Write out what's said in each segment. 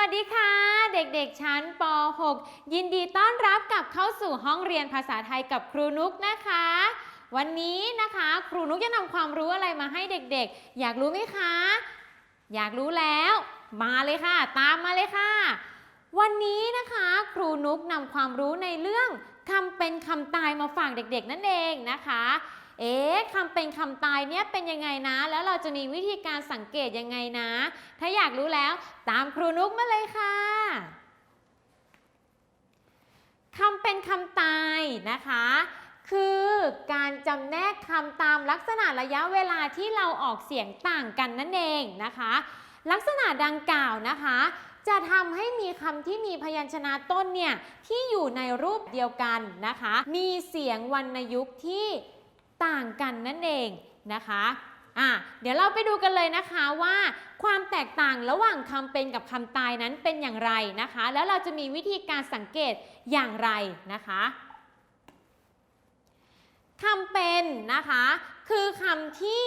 สวัสดีค่ะ เด็กๆ ชั้นป .6 ยินดีต้อนรับกลับเข้าสู่ห้องเรียนภาษาไทยกับครูนุกนะคะ วันนี้นะคะครูนุกจะนำความรู้อะไรมาให้เด็กๆ อยากรู้ไหมคะ อยากรู้แล้ว มาเลยค่ะ ตามมาเลยค่ะ วันนี้นะคะครูนุกนำความรู้ในเรื่องคำเป็นคำตายมาฝากเด็กๆ นั่นเองนะคะ เอ๊ะคำเป็นคำตายเนี่ยเป็นยังไงนะ แล้วเราจะมีวิธีการสังเกตยังไงนะ ถ้าอยากรู้แล้วตามครูนุกมาเลยค่ะคำเป็นคำตายนะคะ คือการจำแนกคำตามลักษณะระยะเวลาที่เราออกเสียงต่างกันนั่นเองนะคะ ลักษณะดังกล่าวนะคะ จะทำให้มีคำที่มีพยัญชนะต้นเนี่ยที่อยู่ในรูปเดียวกันนะคะ มีเสียงวรรณยุกต์ที่ ต่างกันนั่นเองนะคะอะเดี๋ยวเราไปดูกันเลยนะคะว่า ความแตกต่างระหว่างคำเป็นกับคำตายนั้นเป็นอย่างไรนะคะ แล้วเราจะมีวิธีการสังเกตอย่างไรนะคะคำเป็นนะคะ คือคำที่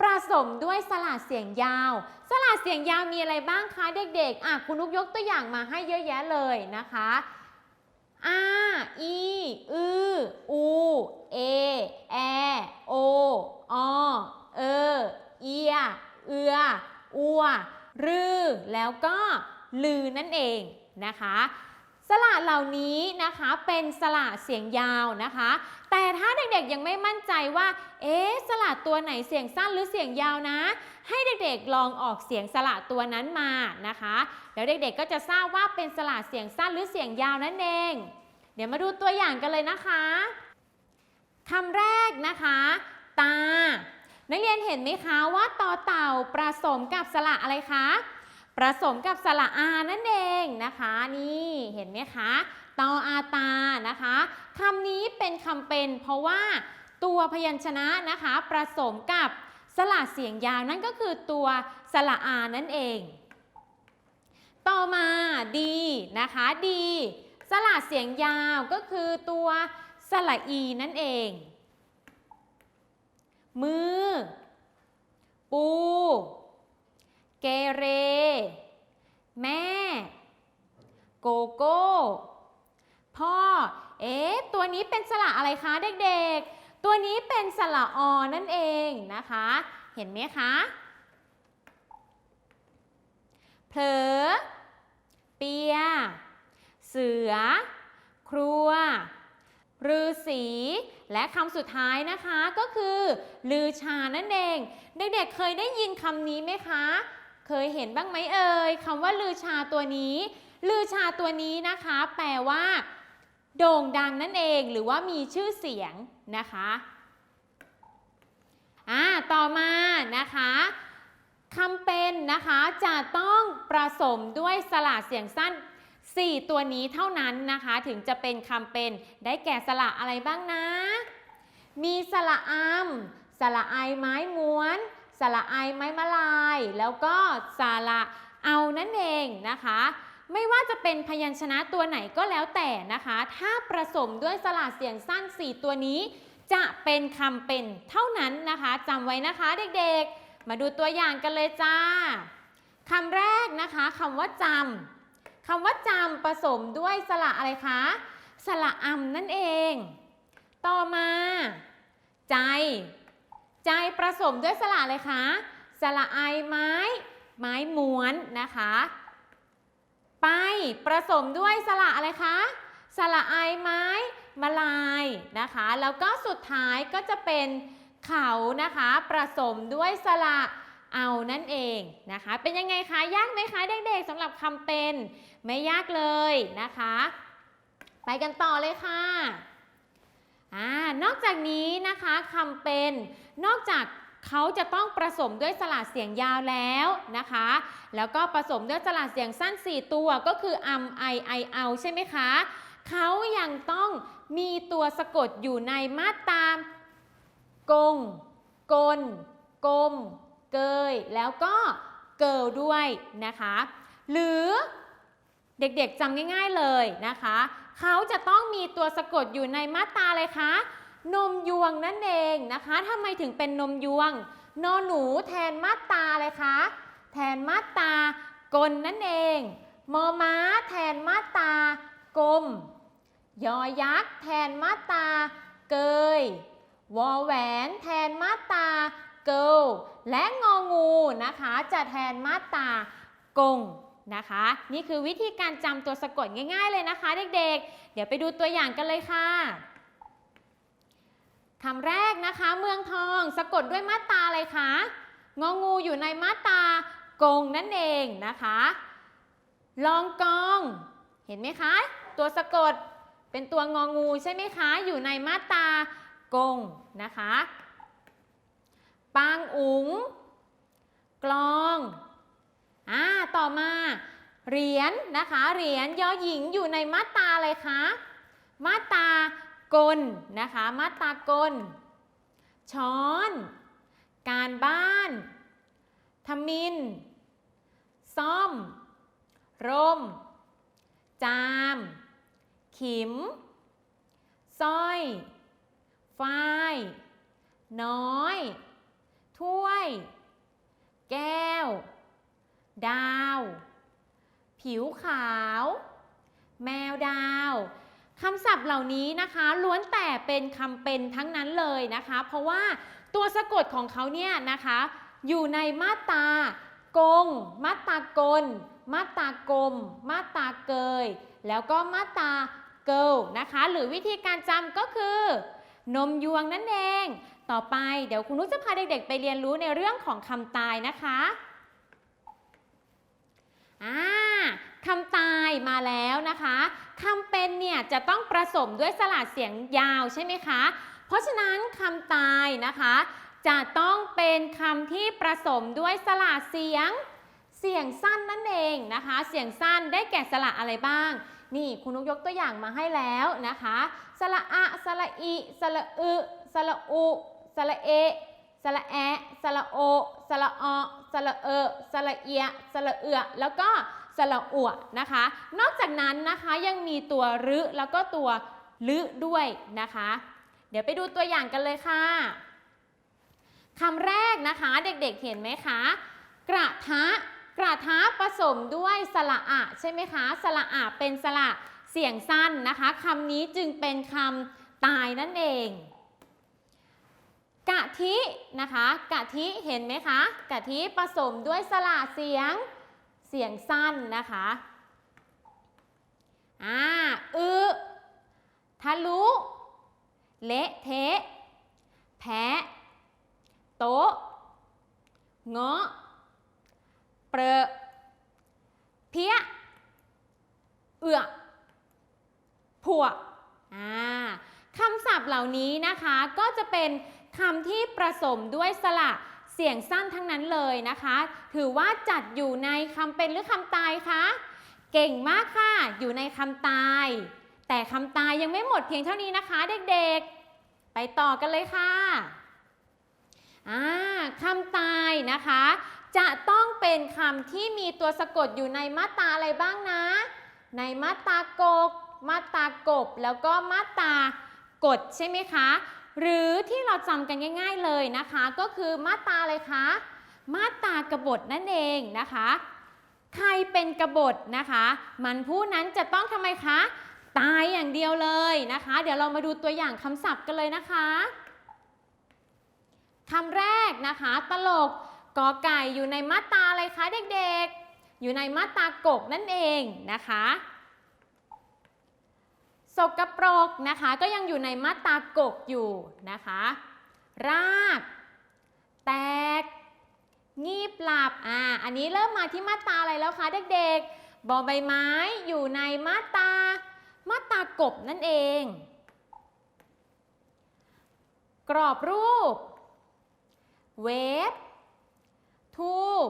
ประสมด้วยสระเสียงยาว สระเสียงยาวมีอะไรบ้างคะเด็กๆอะคุณนุกยกตัวอย่างมาให้เยอะแยะเลยนะคะ อาอีอืออูเอแอโออเออเอียเอืออัวรือแล้วก็ลือนั่นเองนะคะ สระเหล่านี้นะคะเป็นสระเสียงยาวนะคะ แต่ถ้าเด็กๆยังไม่มั่นใจว่า เอ๊สระตัวไหนเสียงสั้นหรือเสียงยาวนะ ให้เด็กๆลองออกเสียงสระตัวนั้นมานะคะ แล้วเด็กๆก็จะทราบว่าเป็นสระเสียงสั้นหรือเสียงยาวนั่นเอง เดี๋ยวมาดูตัวอย่างกันเลยนะคะคำแรกนะคะ ตา นักเรียนเห็นไหมคะว่าต่อเต่าประสมกับสระอะไรคะ ประสมกับสระอานั่นเองนะคะ นี่เห็นไหมคะตออาตานะคะคำนี้เป็นคำเป็น เพราะว่าตัวพยัญชนะนะคะประสมกับสระเสียงยาวนั่นก็คือตัวสระอานั่นเอง ต่อมาดีนะคะดีสระเสียงยาวก็คือตัวสระอีนั่นเอง มือ ปู เกเร แม่ โกโก้ พ่อ เอ๊ะ ตัวนี้เป็นสระอะไรคะเด็กๆ ตัวนี้เป็นสระอนั่นเองนะคะ เห็นไหมคะ เผลอ เปีย เสือ ครัวฤาษีและคำสุดท้ายนะคะก็คือลือชานั่นเอง เด็กๆเคยได้ยินคำนี้ไหมคะ เคยเห็นบ้างไหมเอ่ยคำว่าลือชาตัวนี้ ลือชาตัวนี้นะคะ แปลว่า โด่งดังนั่นเองหรือว่ามีชื่อเสียงนะคะอ่าต่อมานะคะคำเป็นนะคะจะต้องประสมด้วยสระเสียงสั้น 4 ตัวนี้เท่านั้นนะคะ ถึงจะเป็นคำเป็นได้แก่สระอะไรบ้างนะ มีสระอำสระไอไม้ม้วน สระไอไม้มะลาย แล้วก็สระเอานั่นเองนะคะ ไม่ว่าจะเป็นพยัญชนะตัวไหนก็แล้วแต่นะคะ ถ้าประสมด้วยสระเสียงสั้น 4 ตัวนี้ จะเป็นคำเป็นเท่านั้นนะคะจำไว้นะคะเด็กๆ มาดูตัวอย่างกันเลยจ้าคำแรกนะคะคำว่าจำคำว่าจำผสมด้วยสระอะไรคะสระอำนั่นเอง ต่อมา ใจ ใจผสมด้วยสระอะไรคะสระไอไม้ ไม้ม้วนนะคะ ไปผสมด้วยสระอะไรคะสระไอไม้มาลายนะคะ แล้วก็สุดท้ายก็จะเป็นเขานะคะผสมด้วยสระเอานั่นเองนะคะ เป็นยังไงคะยากไหมคะเด็กๆสำหรับคำเป็น ไม่ยากเลยนะคะ ไปกันต่อเลยค่ะ อนอกจากนี้นะคะคำเป็นนอกจากเขาจะต้องผสมด้วยสระเสียงยาวแล้วนะคะ แล้วก็ผสมด้วยสระเสียงสั้น 4 ตัวก็คืออัมไอไอเอาใช่ไหมคะ เขายังต้องมีตัวสะกดอยู่ในมาตรามกง กล กลม เกย แล้วก็เกิลด้วยนะคะ หรือเด็กๆจำง่าย ๆเลยนะคะ เขาจะต้องมีตัวสะกดอยู่ในมาตราเลยคะ นมยวงนั่นเองนะคะทำไมถึงเป็นนมยวง นอหนูแทนมาตราเลยคะ แทนมาตรากลนั่นเอง มอม้าแทนมาตรากลม ยอยักษ์แทนมาตราเกย วอแหวนแทนมาตราเกิลและงองูนะคะ จะแทนมาตรากง นะคะ นี่คือวิธีการจำตัวสะกดง่าย ๆ เลยนะคะเด็กๆ เดี๋ยวไปดูตัวอย่างกันเลยค่ะคำแรกนะคะ เมืองทองสะกดด้วยมาตราอะไรคะงองูอยู่ในมาตรากงนั่นเองนะคะ ลองกอง เห็นไหมคะ ตัวสะกดเป็นตัวงองูใช่ไหมคะ อยู่ในมาตรากงนะคะ ปางอุ๋ง กลอง อ่อมาเหรียญนะคะ เหรียญยอหญิงอยู่ในมาตราอะไรคะ มาตรากลนะคะ มาตรากล ช้อน การบ้านทมิน ซ่อม ร่ม จาม ขิมสร้อย ฝ้าย น้อย ถ้วย แก้ว ดาว ผิวขาว แมวดาวคำศัพท์เหล่านี้นะคะล้วนแต่เป็นคำเป็นทั้งนั้นเลยนะคะ เพราะว่าตัวสะกดของเขาเนี่ยนะคะ อยู่ในมาตรากง มาตรากล มาตรากลม มาตราเกย แล้วก็มาตราเกิลนะคะ หรือวิธีการจำก็คือ นมยวงนั่นเอง ต่อไปเดี๋ยวคุณนุชจะพาเด็กๆ ไปเรียนรู้ในเรื่องของคำตายนะคะ อ่าคำตายมาแล้วนะคะคำเป็นเนี่ยจะต้องประสมด้วยสระเสียงยาวใช่ไหมคะ เพราะฉะนั้นคำตายนะคะ จะต้องเป็นคำที่ประสมด้วยสระเสียงเสียงสั้นนั่นเองนะคะ เสียงสั้นได้แก่สระอะไรบ้าง นี่คุณนุกยกตัวอย่างมาให้แล้วนะคะ สระอะสระอิสระอึสระอุสระเอสระแอะสระโอ สระอสระเอสระเอียสระเอือแล้วก็สระอัวนะคะ นอกจากนั้นนะคะยังมีตัวรึแล้วก็ตัวลึด้วยนะคะ เดี๋ยวไปดูตัวอย่างกันเลยค่ะคำแรกนะคะเด็กๆเห็นไหมคะ กระทะกระทะผสมด้วยสระอะใช่ไหมคะสระอะเป็นสระเสียงสั้นนะคะคำนี้จึงเป็นคำตายนั่นเอง กะทินะคะกะทิเห็นไหมคะกะทิผสมด้วยสระเสียงเสียงสั้นนะคะอ่าอึทะลุเละเทะแพะโต๊ะเงาะเปรอะเพี้ยเอือผัวอ่าคำศัพท์เหล่านี้นะคะก็จะเป็น คำที่ประสมด้วยสระเสียงสั้นทั้งนั้นเลยนะคะ ถือว่าจัดอยู่ในคำเป็นหรือคำตายคะ เก่งมากค่ะ อยู่ในคำตาย แต่คำตายยังไม่หมดเพียงเท่านี้นะคะ เด็กๆ ไปต่อกันเลยค่ะคำตายนะคะ จะต้องเป็นคำที่มีตัวสะกดอยู่ในมาตราอะไรบ้างนะ ในมาตรากก มาตรากบ แล้วก็มาตรากดใช่ไหมคะ หรือที่เราจำกันง่าย ๆเลยนะคะ ก็คือมาตราอะไรคะ มาตรากบฏนั่นเองนะคะ ใครเป็นกบฏนะคะ มันผู้นั้นจะต้องทำไมคะ ตายอย่างเดียวเลยนะคะ เดี๋ยวเรามาดูตัวอย่างคำศัพท์กันเลยนะคะคำแรกนะคะ ตลกกอไก่อยู่ในมาตราอะไรคะเด็กๆ อยู่ในมาตรากกนั่นเองนะคะ สกปรกนะคะก็ยังอยู่ในมาตรากกอยู่นะคะ ราก แตก งีบหลับอ่าอันนี้เริ่มมาที่มาตราอะไรแล้วคะเด็กๆบอใบไม้อยู่ในมาตรามาตรากบนั่นเอง กรอบรูป เวฟทูบ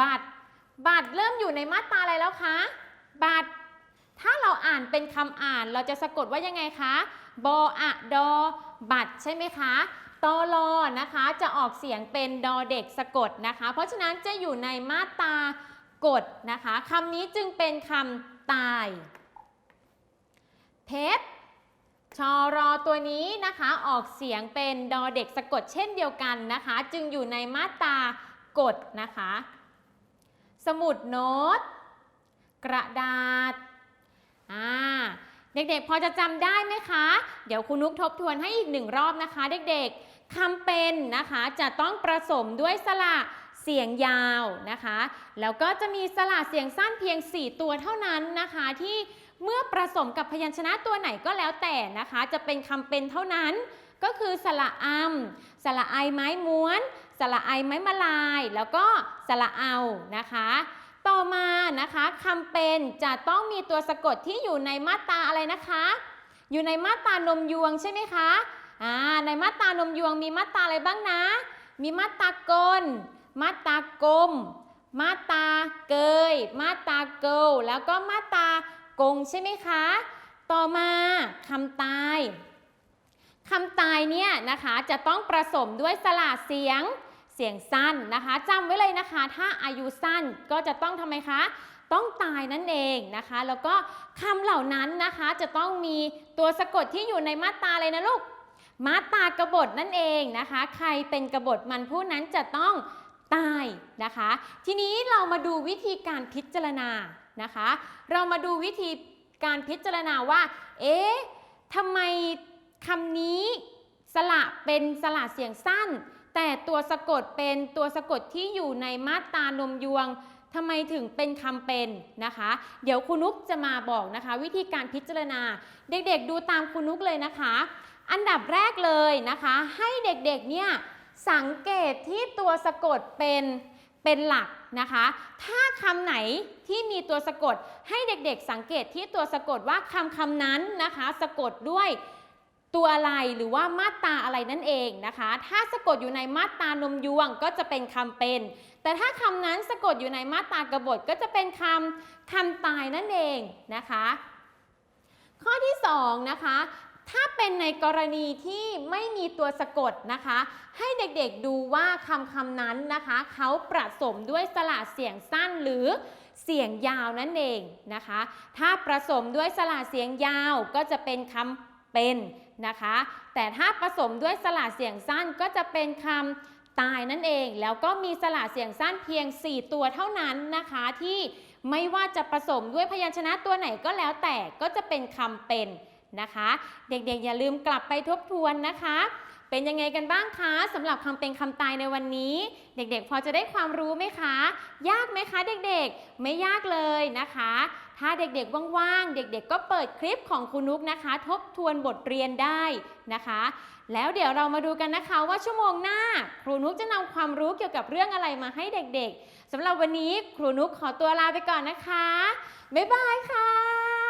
บัตร บัตรเริ่มอยู่ในมาตราอะไรแล้วคะ บัตร ถ้าเราอ่านเป็นคำอ่านเราจะสะกดว่ายังไงคะบออะดอ บัตรใช่ไหมคะตอลอนะคะจะออกเสียงเป็นดอเด็กสะกดนะคะ เพราะฉะนั้นจะอยู่ในมาตรากดนะคะคำนี้จึงเป็นคำตาย เพชรชอรอตัวนี้นะคะออกเสียงเป็นดอเด็กสะกดเช่นเดียวกันนะคะ จึงอยู่ในมาตรากดนะคะ สมุดโน้ต กระดาษ อ่าเด็กๆ พอจะจำได้ไหมคะ เดี๋ยวคุณนุกทบทวนให้อีกหนึ่งรอบนะคะ เด็กๆคำเป็นนะคะจะต้องผสมด้วยสระเสียงยาวนะคะ แล้วก็จะมีสระเสียงสั้นเพียง 4 ตัวเท่านั้นนะคะ ที่เมื่อผสมกับพยัญชนะตัวไหนก็แล้วแต่นะคะ จะเป็นคำเป็นเท่านั้น ก็คือสระอำสระไอไม้ม้วน สระไอไม้มาลาย แล้วก็สระเอานะคะ ต่อมานะคะคำเป็นจะต้องมีตัวสะกดที่อยู่ในมาตราอะไรนะคะ อยู่ในมาตรานมยวงใช่ไหมคะอ่าในมาตรานมยวงมีมาตราอะไรบ้างนะ มีมาตรากล มาตรากลม มาตราเกย มาตราเกลแล้วก็มาตรากงใช่ไหมคะ ต่อมาคำตายคำตายเนี่ยนะคะจะต้องประสมด้วยสระเสียง เสียงสั้นนะคะจำไว้เลยนะคะ ถ้าอายุสั้นก็จะต้องทำไมคะ ต้องตายนั่นเองนะคะ แล้วก็คำเหล่านั้นนะคะจะต้องมีตัวสะกดที่อยู่ในมาตราเลยนะลูกมาตรากบฏนั่นเองนะคะ ใครเป็นกบฏมันผู้นั้นจะต้องตายนะคะ ทีนี้เรามาดูวิธีการพิจารณานะคะ เรามาดูวิธีการพิจารณาว่า เอ๊ะทำไมคำนี้สระเป็นสระเสียงสั้น แต่ตัวสะกดเป็นตัวสะกดที่อยู่ในมาตรานมยวงทำไมถึงเป็นคำเป็นนะคะ เดี๋ยวคุณนุกจะมาบอกนะคะ วิธีการพิจารณา เด็กๆดูตามคุณนุกเลยนะคะ อันดับแรกเลยนะคะ ให้เด็กๆเนี่ยสังเกตที่ตัวสะกดเป็นเป็นหลักนะคะ ถ้าคำไหนที่มีตัวสะกดให้เด็กๆ สังเกตที่ตัวสะกดว่าคำคำนั้นนะคะ สะกดด้วย ตัวอะไรหรือว่ามาตราอะไรนั่นเองนะคะ ถ้าสะกดอยู่ในมาตรานมยวงก็จะเป็นคำเป็น แต่ถ้าคำนั้นสะกดอยู่ในมาตรากบฏก็จะเป็นคำคำตายนั่นเองนะคะ ข้อที่สองนะคะถ้าเป็นในกรณีที่ไม่มีตัวสะกดนะคะ ให้เด็กๆดูว่าคำคำนั้นนะคะเขาประสมด้วยสระเสียงสั้นหรือเสียงยาวนั่นเองนะคะ ถ้าประสมด้วยสระเสียงยาวก็จะเป็นคำเป็น นะคะ แต่ถ้าผสมด้วยสระเสียงสั้นก็จะเป็นคำตายนั่นเอง แล้วก็มีสระเสียงสั้นเพียง 4 ตัวเท่านั้นนะคะที่ไม่ว่าจะผสมด้วยพยัญชนะตัวไหนก็แล้วแต่ก็จะเป็นคำเป็นนะคะ เด็กๆอย่าลืมกลับไปทบทวนนะคะ เป็นยังไงกันบ้างคะสำหรับคำเป็นคำตายในวันนี้ เด็กๆ พอจะได้ความรู้ไหมคะ ยากไหมคะเด็กๆ ไม่ยากเลยนะคะ ถ้าเด็กๆว่างๆ เด็กๆ ก็เปิดคลิปของคุณนุกนะคะ ทบทวนบทเรียนได้นะคะ แล้วเดี๋ยวเรามาดูกันนะคะว่าชั่วโมงหน้า ครูนุกจะนำความรู้เกี่ยวกับเรื่องอะไรมาให้เด็กๆสำหรับวันนี้ครูนุกขอตัวลาไปก่อนนะคะบ๊ายบายค่ะ